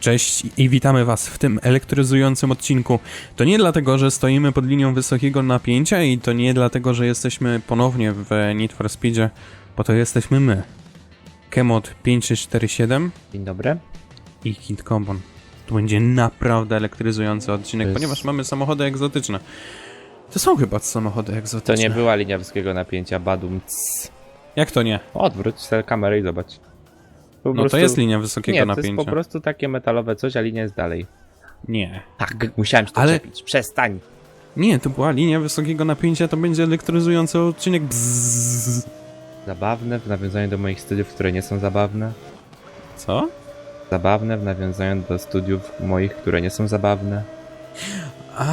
Cześć i witamy Was w tym elektryzującym odcinku. To nie dlatego, że stoimy pod linią wysokiego napięcia i to nie dlatego, że jesteśmy ponownie w Need for Speedzie, bo to jesteśmy my. Kemot 5347 Dzień dobry. i Kid Combon. To będzie naprawdę elektryzujący odcinek, To jest- ponieważ mamy samochody egzotyczne. To są chyba samochody To egzotyczne. nie była linia wysokiego napięcia, badum. Cs. Jak to nie? Odwróć sobie kamerę i zobacz. Po No to jest linia wysokiego Nie, to napięcia. jest po prostu takie metalowe coś, a linia jest dalej. Nie. Tak, musiałem się to Ale- czepić. Przestań. Nie, to była linia wysokiego napięcia, to będzie elektryzujący odcinek. Bzzz. Zabawne w nawiązaniu do moich studiów, które nie są zabawne. Co? Zabawne w nawiązaniu do studiów moich, które nie są zabawne. A.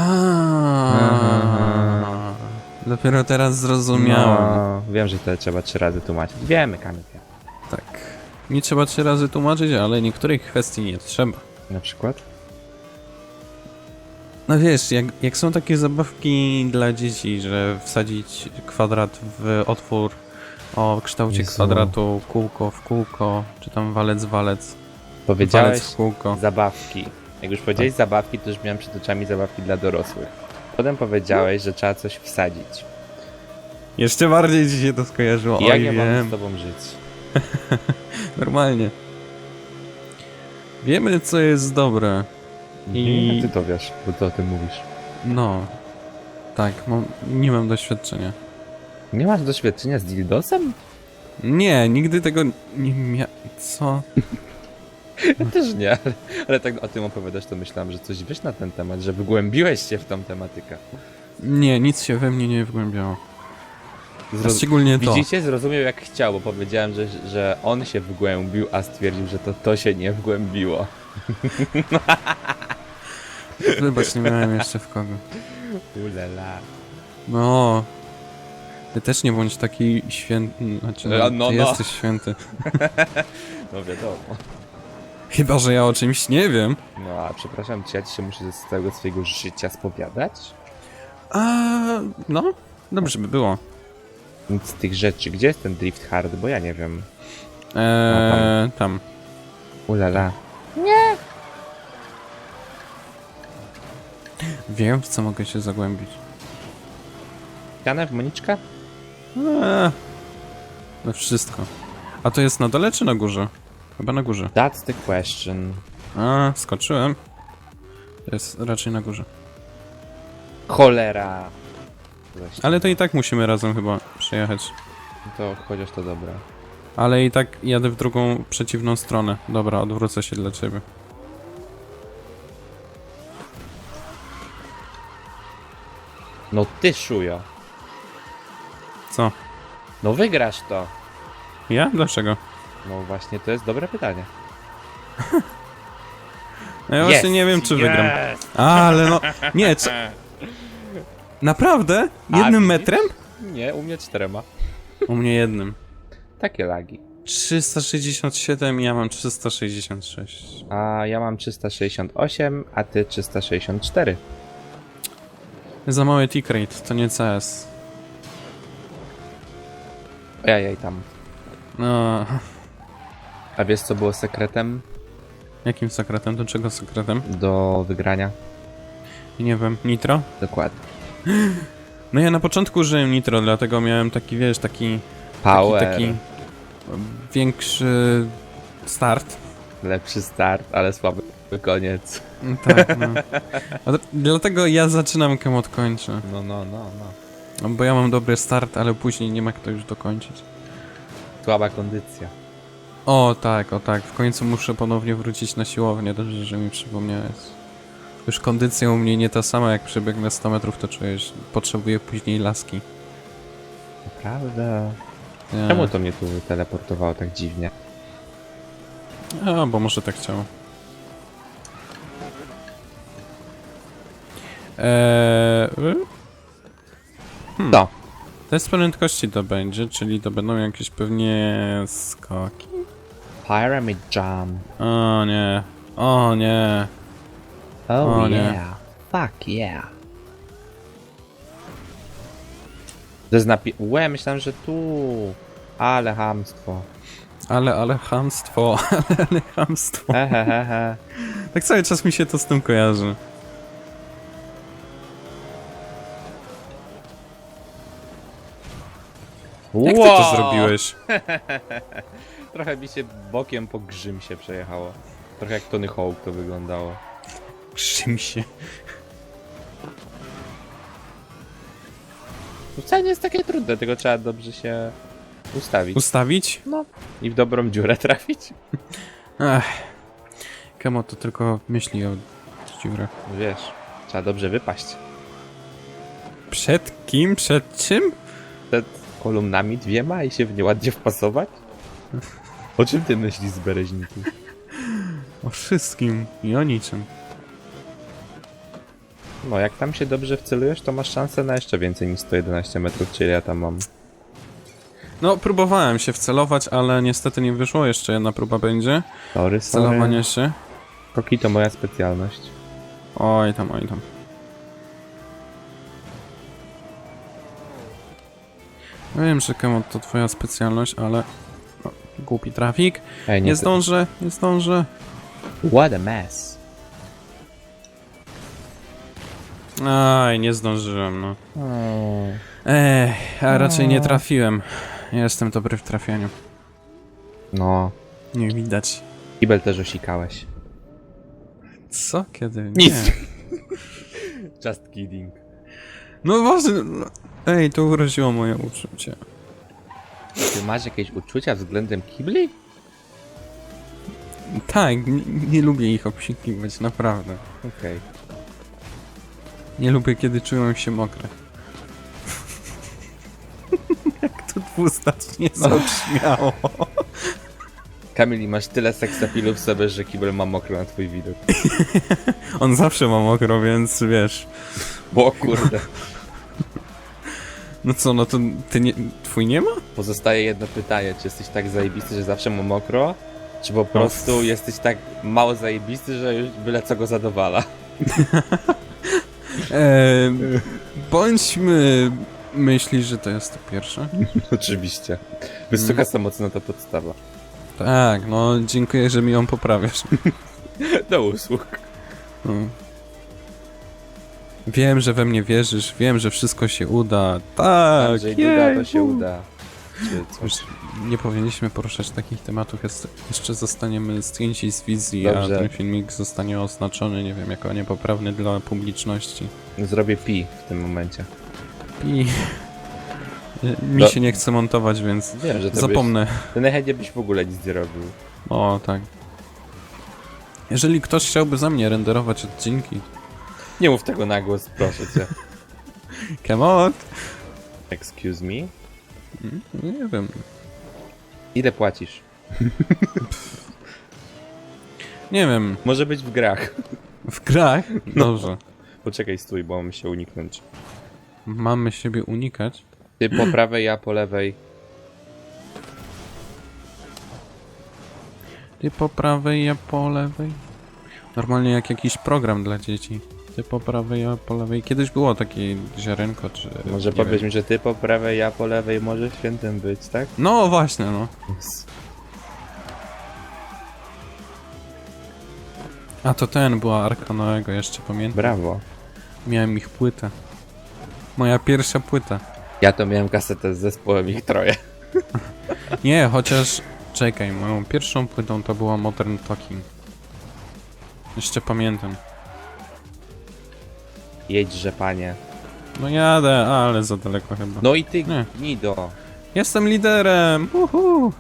Dopiero teraz zrozumiałem. No, wiem, że to trzeba trzy razy tłumaczyć. Wiemy, Kamil. Tak. Nie trzeba trzy razy tłumaczyć, ale niektórych kwestii nie trzeba. Na przykład? No wiesz, jak, jak są takie zabawki dla dzieci, że wsadzić kwadrat w otwór o kształcie Jezu. kwadratu, kółko w kółko, czy tam walec w walec, Powiedziałeś walec w kółko. zabawki. Jak już powiedziałeś zabawki, to już miałem przed oczami zabawki dla dorosłych. Potem powiedziałeś, że trzeba coś wsadzić. Jeszcze bardziej ci się to skojarzyło. I ja Oj, nie mam wiem. z tobą żyć. Normalnie. Wiemy, co jest dobre. I- I... Ty to wiesz, bo ty o tym mówisz. No. Tak, mam, nie mam doświadczenia. Nie masz doświadczenia z dildosem? Nie, nigdy tego nie miałem. Co? Ja też nie, ale, ale tak o tym opowiadasz, to myślałem, że coś wiesz na ten temat, że wygłębiłeś się w tą tematykę. Nie, nic się we mnie nie wgłębiało. Zroz... szczególnie to. Widzicie, zrozumiał jak chciał, bo powiedziałem, że, że on się wgłębił, a stwierdził, że to to się nie wgłębiło. Wybacz, nie miałem jeszcze w kogo. Ulela. No. Ty też nie bądź taki święty. Znaczy, No, no, no, ty no. jesteś święty. No wiadomo. Chyba, że ja o czymś nie wiem. No a przepraszam, czy ja ci się muszę z całego swojego życia spowiadać? A, no, dobrze by było. Nic z tych rzeczy. Gdzie jest ten drift hard? Bo ja nie wiem. Eee, tam. Ulala. Wiem, w co mogę się zagłębić. Janę w Moniczka? Eee, no wszystko. A to jest na dole czy na górze? Chyba na górze. That's the question. A, skoczyłem. Jest raczej na górze. Cholera. Właśnie. Ale to i tak musimy razem chyba przejechać. To chociaż to dobra. Ale i tak jadę w drugą przeciwną stronę. Dobra, odwrócę się dla ciebie. No ty szujo. Co? No wygrasz to. Ja? Dlaczego? No właśnie, to jest dobre pytanie. No ja właśnie nie wiem, czy wygram. Ale no. Nie, co? Naprawdę? Jednym widzisz? metrem? Nie, u mnie czterema. U mnie jednym. Takie lagi. 367 i ja mam 366. A ja mam 368, a ty 364. Za mały tick rate, to nie CS. Ojej tam. No, A wiesz co było sekretem jakim sekretem? Do czego sekretem? do wygrania? Nie wiem, nitro? Dokładnie. No ja na początku użyłem nitro, dlatego miałem taki, wiesz, taki, Power. taki, taki większy start. Lepszy start, ale słaby koniec. Tak, no. A Dlatego ja zaczynam, kim odkończę. No, no, no, no. No, Bo ja mam dobry start, ale później nie ma kto już dokończyć. Słaba kondycja. O tak, o tak, w końcu muszę ponownie wrócić na siłownię, dobrze, że mi przypomniałeś. Już kondycja u mnie nie ta sama, jak przebiegnę 100 metrów, to czuję, że potrzebuję później laski. Naprawdę. Nie. Czemu to mnie tu teleportowało tak dziwnie? A, bo może tak chciało. Eee, y? No. test prędkości to będzie, czyli to będą jakieś pewnie skoki? Pyramid Jump. O nie, o nie. Oh O nie. yeah. Fuck yeah. To jest napi... Łe, myślałem, że tu. Ale hamstwo. Ale, ale chamstwo, ale, ale chamstwo. Tak cały czas mi się to z tym kojarzy. Jak ty to zrobiłeś? Trochę mi się bokiem po grzym się przejechało. Trochę jak Tony Hawk to wyglądało. Czym się? To wcale nie jest takie trudne, tylko trzeba dobrze się ustawić. Ustawić? No. I w dobrą dziurę trafić. Ech. Kemo to tylko myśli o dziurach. Wiesz, trzeba dobrze wypaść. Przed kim? Przed czym? Przed kolumnami dwiema i się w nie ładnie wpasować? O czym ty myślisz z bereźniku? O wszystkim i o niczym. No, jak tam się dobrze wcelujesz, to masz szansę na jeszcze więcej niż 111 metrów, czyli ja tam mam. No, próbowałem się wcelować, ale niestety nie wyszło. Jeszcze jedna próba będzie. Sorry, Celowanie się. Koki to moja specjalność. Oj tam, oj tam. Wiem, że Kemo to twoja specjalność, ale... O, głupi trafik. Ej, Nie zdążę, nie zdążę. What a mess. Aj, nie zdążyłem, no. Ej, a raczej nie trafiłem. Jestem dobry w trafianiu. No, Nie widać. kibel też osikałeś. Co? Kiedy? Nic. Nie. Just kidding. No właśnie. no. Ej, to uraziło moje uczucie. Ty masz jakieś uczucia względem kibli? Tak, nie, nie lubię ich obsikiwać, naprawdę. Okej. Nie lubię, kiedy czują się mokre. Jak to dwuznacznie zabrzmiało. Kamil, masz tyle seksapilu w sobie, że kibel ma mokro na twój widok. On zawsze ma mokro, więc wiesz. Bo kurde. No co, no to ty nie, twój nie ma? Pozostaje jedno pytanie, czy jesteś tak zajebisty, że zawsze ma mokro? Czy po prostu jesteś tak mało zajebisty, że już byle co go zadowala? Eee, bądźmy myśli, że to jest to pierwsze. Oczywiście. Wysoka samocna to podstawa. Tak, no dziękuję, że mi ją poprawiasz. Do usług. No. Wiem, że we mnie wierzysz, wiem, że wszystko się uda. Tak, Andrzej Duda to jej. się uda. Już nie powinniśmy poruszać takich tematów, jest, jeszcze zostaniemy zdjęci z wizji, Dobrze. a ten filmik zostanie oznaczony, nie wiem, jako niepoprawny dla publiczności. Zrobię pi w tym momencie. I mi Do- się nie chce montować, więc Wiem, że to zapomnę. Byś, to najchętniej byś w ogóle nic nie robił. O, tak. Jeżeli ktoś chciałby za mnie renderować odcinki, Nie mów tego na głos, proszę cię. come on! Excuse me? Nie wiem. Ile płacisz? Nie wiem. Może być w grach. W grach? Dobrze. Poczekaj, stój, bo mam się uniknąć. Mamy siebie unikać. Ty po prawej, ja po lewej. Ty po prawej, ja po lewej. Normalnie jak jakiś program dla dzieci. Ty po prawej, ja po lewej. Kiedyś było takie ziarenko, czy... Może nie powiedz wiem. mi, że ty po prawej, ja po lewej, może świętym być, tak? No właśnie, no. A to ten, była Arka Noego, jeszcze pamiętam. Brawo. Miałem ich płytę. Moja pierwsza płyta. Ja to miałem kasetę z zespołem ich troje. Nie, chociaż... Czekaj, moją pierwszą płytą to była Modern Talking. Jeszcze pamiętam. Jedźże, panie. No jadę, ale za daleko chyba. No i ty, Nie. Nido. Jestem liderem! Uhu.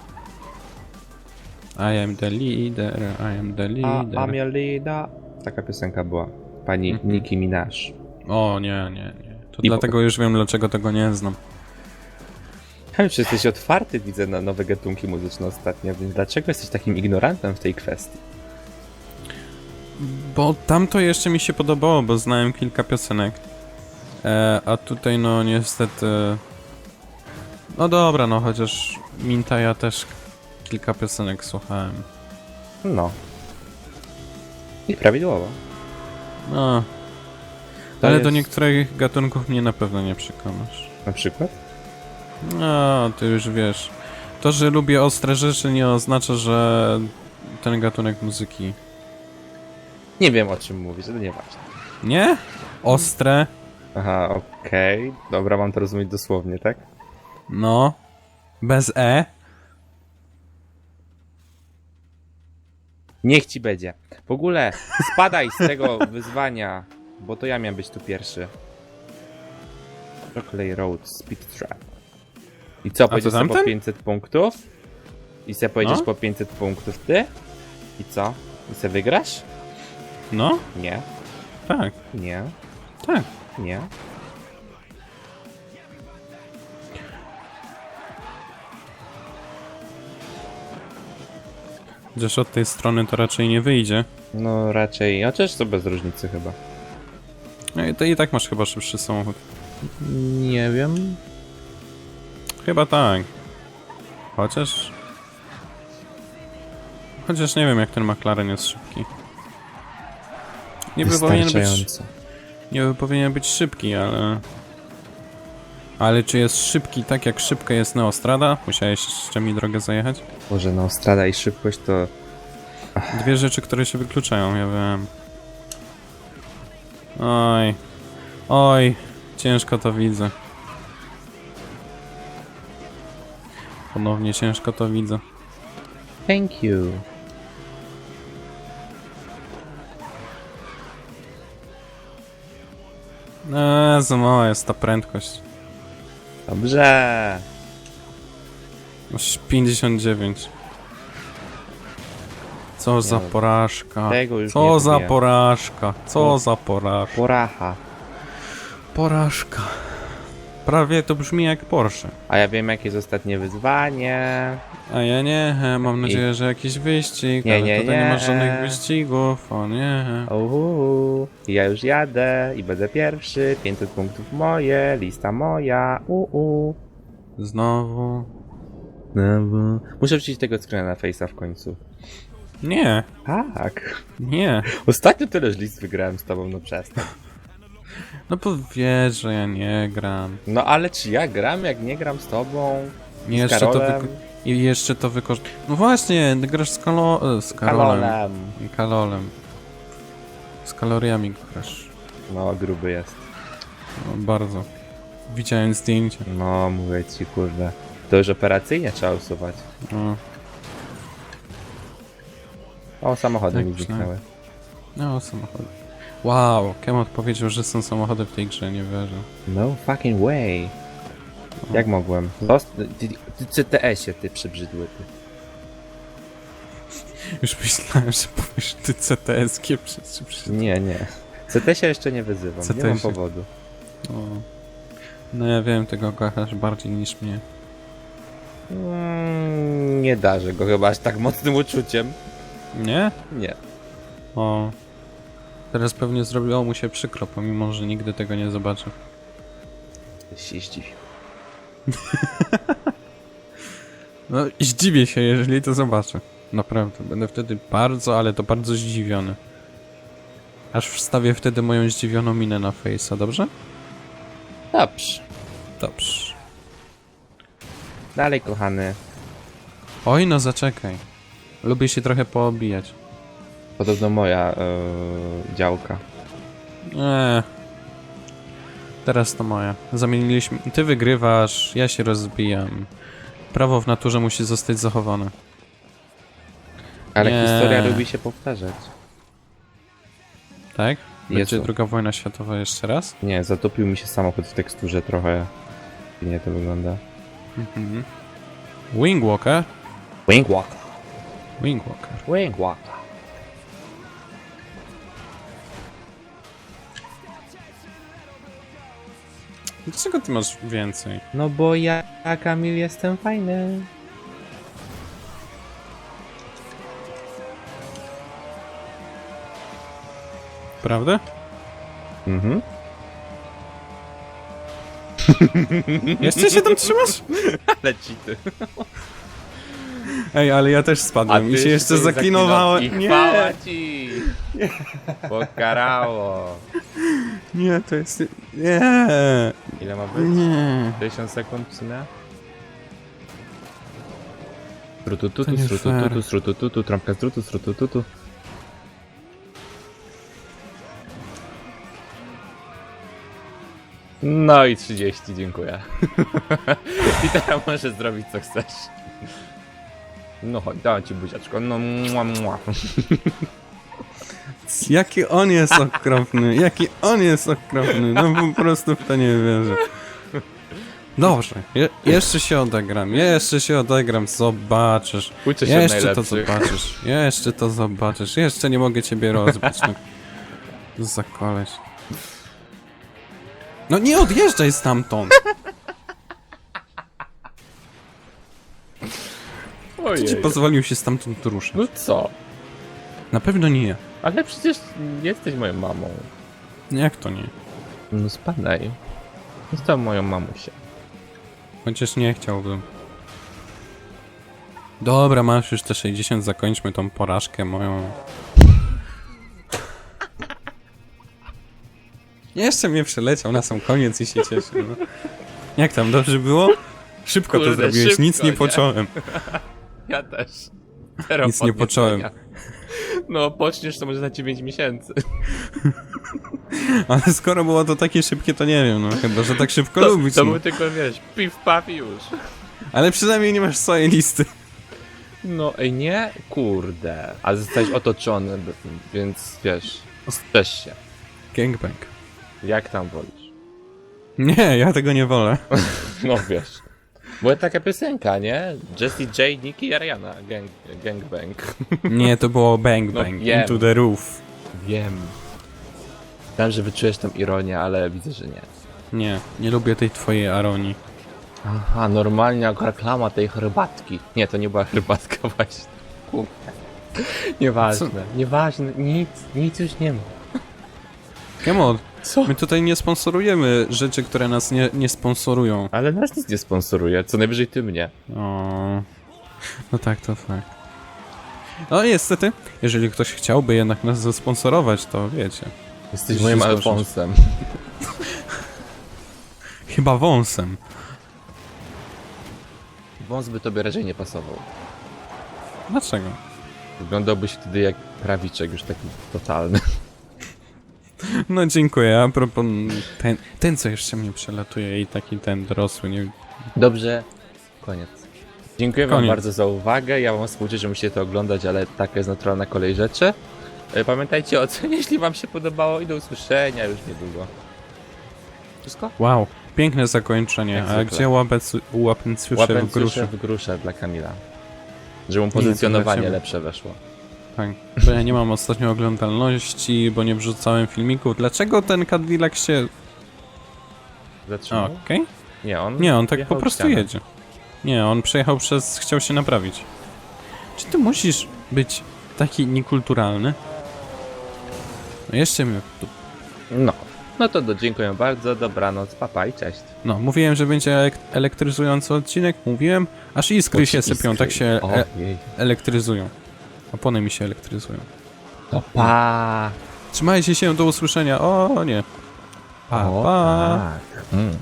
I am the leader, I am the A, leader. I'm your leader. Taka piosenka była. Pani Mhm. Nicki Minaj. O nie, nie, nie. To I- dlatego już wiem, dlaczego tego nie znam. Ale czy jesteś otwarty, widzę, na nowe gatunki muzyczne ostatnio, więc dlaczego jesteś takim ignorantem w tej kwestii? Bo tamto jeszcze mi się podobało, bo znałem kilka piosenek. E, a tutaj no niestety... No dobra, no chociaż Minta ja też kilka piosenek słuchałem. No. I prawidłowo. No, To ale jest- do niektórych gatunków mnie na pewno nie przekonasz. Na przykład? No, ty już wiesz. To, że lubię ostre rzeczy nie oznacza, że ten gatunek muzyki... Nie wiem o czym mówisz, ale nieważne. Nie? Ostre? Aha, okej. Dobra, mam to rozumieć dosłownie, tak? No. Bez E? Niech ci będzie. W ogóle spadaj z tego wyzwania, bo to ja miałem być tu pierwszy. Rockley Road Speed Trap. I co, pojedziesz po tamten? 500 punktów? I se pojedziesz No. po 500 punktów ty? I co? I se wygrasz? No? Nie, Tak, nie, tak. nie. Chociaż od tej strony to raczej nie wyjdzie. No raczej, chociaż to bez różnicy chyba. No i to i tak masz chyba szybszy samochód. Nie wiem. Chyba tak. Chociaż... Chociaż nie wiem jak ten McLaren jest szybki. Niby powinien być... Niby powinien być szybki, ale... Ale czy jest szybki tak jak szybka jest Neostrada? Musiałeś jeszcze mi drogę zajechać? Boże, no strada i szybkość to... Dwie rzeczy, które się wykluczają, ja wiem. Oj. Oj. Ciężko to widzę. Ponownie ciężko to widzę. Thank you. Eee, za mała jest ta prędkość. Dobrze. Aż 59. Co za Nie, porażka. Tego już Co nie za porażka. Co No. za porażka. Poracha. Porażka. Prawie to brzmi jak Porsche. A ja wiem jakie jest ostatnie wyzwanie. A ja nie, e, mam nadzieję, że jakiś wyścig, Nie, ale nie, tutaj nie, nie. ma żadnych wyścigów, o nie. Uhu. Ja już jadę i będę pierwszy. 500 punktów moje, lista moja. Uu. Znowu. Muszę wrzucić tego screena na face'a w końcu. Nie, Tak. nie. Ostatnio tyleż list wygrałem z tobą, no przestań. No bo wiesz, że ja nie gram. No ale czy ja gram, jak nie gram z tobą? I Z jeszcze to Karolem? wyko- I jeszcze to wykorzystam. No właśnie, ty grasz z, kalo- e, z Karolem. Karolem. I Kalolem. Z kaloriami grasz. No, gruby jest. No, bardzo. Widziałem zdjęcie. No, mówię ci, kurde. To już operacyjnie trzeba usuwać. No, O, samochody Tak mi myślałem. zniknęły. no samochody. Wow, Kemot powiedział, że są samochody w tej grze, nie wierzę. No fucking way. Jak mogłem? Zost- ty, ty, CTS-ie, ty przybrzydły, ty. Już myślałem, że powiesz ty CTS-kie przecież. przecież. Nie, nie. CTS-ie jeszcze nie wyzywam, nie mam CTS-ie. powodu. O. No ja wiem, tego kochasz bardziej niż mnie. Mm, nie darzę go chyba aż tak mocnym uczuciem. Nie? Nie. O. Teraz pewnie zrobiło mu się przykro, pomimo że nigdy tego nie zobaczę. Się zdziwił. No zdziwię się, jeżeli to zobaczę. Naprawdę, będę wtedy bardzo, ale to bardzo zdziwiony. Aż wstawię wtedy moją zdziwioną minę na face'a, dobrze? Dobrze. Dobrze. Dalej, kochany. Oj, no zaczekaj. Lubię się trochę poobijać. Podobno moja e, działka. Eee. Teraz to moja. Zamieniliśmy. Ty wygrywasz, ja się rozbijam. Prawo w naturze musi zostać zachowane. Ale Nie. historia lubi się powtarzać. Tak? Będzie Jezu. druga wojna światowa jeszcze raz? Nie, zatopił mi się samochód w teksturze trochę. Nie to wygląda. Mhm. Wingwalker? Wingwalker. Wingwalker. Wingwalker. Dlaczego ty masz więcej? No bo ja, Kamil, jestem fajny. Prawda? Mhm. Jeszcze się tam trzymasz? Ale ci ty. Ej, ale ja też spadłem i się jeszcze zaklinowałem. Nie, chwała ci. Pokarało. nie, to jest... Nie, Ile ma być? nie. 50 sekund nie? To Strutututu, nie fair. strutututu, trąbka z drutu, strutututu. No i 30, dziękuję. I teraz możesz zrobić co chcesz. No chodź, dałem ci buziaczko. No mua, mua. Jaki on jest okropny, jaki on jest okropny, no po prostu w to nie wierzę. Dobrze, je, jeszcze się odegram, jeszcze się odegram, zobaczysz. Uczę się Jeszcze to najlepszych. zobaczysz, jeszcze to zobaczysz, jeszcze nie mogę ciebie rozbić. No. Za koleś. No nie odjeżdżaj stamtąd! Kto ci Ojej. pozwolił się stamtąd ruszyć? No co? Na pewno nie ja. Ale przecież jesteś moją mamą. Jak to nie? No spadaj. Jestem moją mamusią. Chociaż nie chciałbym. Dobra, masz już te 60, zakończmy tą porażkę moją. Jeszcze mnie przeleciał na sam koniec i się cieszę. No. Jak tam, dobrze było? Szybko to Kurde, zrobiłeś, szybko, nic nie nie? począłem. Ja też. Nic nie począłem. No, poczniesz to może za 9 miesięcy. Ale skoro było to takie szybkie, to nie wiem, no chyba, że tak szybko To, lubić. to no. był tylko, wiesz, piw, paf i już. Ale przynajmniej nie masz swojej listy. No, ej, nie? Kurde. Ale zostałeś otoczony, więc wiesz, też się. Gangbang. Jak tam wolisz? Nie, ja tego nie wolę. No, wiesz. Była taka piosenka, nie? Jessie J, Nicki i Ariana. Gang, gangbang. Nie, to było bang No, bang, wiem. into the roof. Wiem. Wiem, że wyczujesz tą ironię, ale widzę, że nie. Nie, nie lubię tej twojej aronii. Aha, normalnie jak reklama tej herbatki. Nie, to nie była herbatka właśnie. Kurde. Nieważne, nieważne, nic, nic już nie ma. Come on, Co? my tutaj nie sponsorujemy rzeczy, które nas nie, nie sponsorują. Ale nas nic nie sponsoruje, co najwyżej ty mnie. O, no tak, to fakt. No niestety, jeżeli ktoś chciałby jednak nas zasponsorować, to wiecie. Jesteś moim zgłosić. Alfonsem. Chyba wąsem. Wąs by tobie raczej nie pasował. Dlaczego? Wyglądałbyś wtedy jak prawiczek już taki totalny. No dziękuję, a propos ten, ten co jeszcze mnie przelatuje i taki ten dorosły, nie Dobrze, koniec. Dziękuję wam Koniec. bardzo za uwagę. Ja wam współczuję, że musicie to oglądać, ale taka jest naturalna kolej rzeczy. E, Pamiętajcie o ocenie, jeśli wam się podobało i do usłyszenia już niedługo. Wszystko? Wow, piękne zakończenie, Jak a zwykle. gdzie łapec, łapęcjusze w Łapęcusze gruszy? w grusze dla Kamila. Żeby mu pozycjonowanie ciebie. lepsze weszło. Tak, bo ja nie mam ostatnio oglądalności, bo nie wrzucałem filmików. Dlaczego ten Cadillac się... Zatrzymał? Okej. Nie, on Nie, on tak jechał po w prostu ścianę. jedzie. Nie, on przejechał przez... chciał się naprawić. Czy ty musisz być taki niekulturalny? No jeszcze mnie... tu- No. No to do, dziękuję bardzo, dobranoc, papa i cześć. No, mówiłem, że będzie elek- elektryzujący odcinek, mówiłem, aż iskry się sypią, tak się e Ojej. elektryzują. Opony mi się elektryzują. To pa! Trzymajcie się, do usłyszenia. O nie. Pa, O, pa. tak. Mm.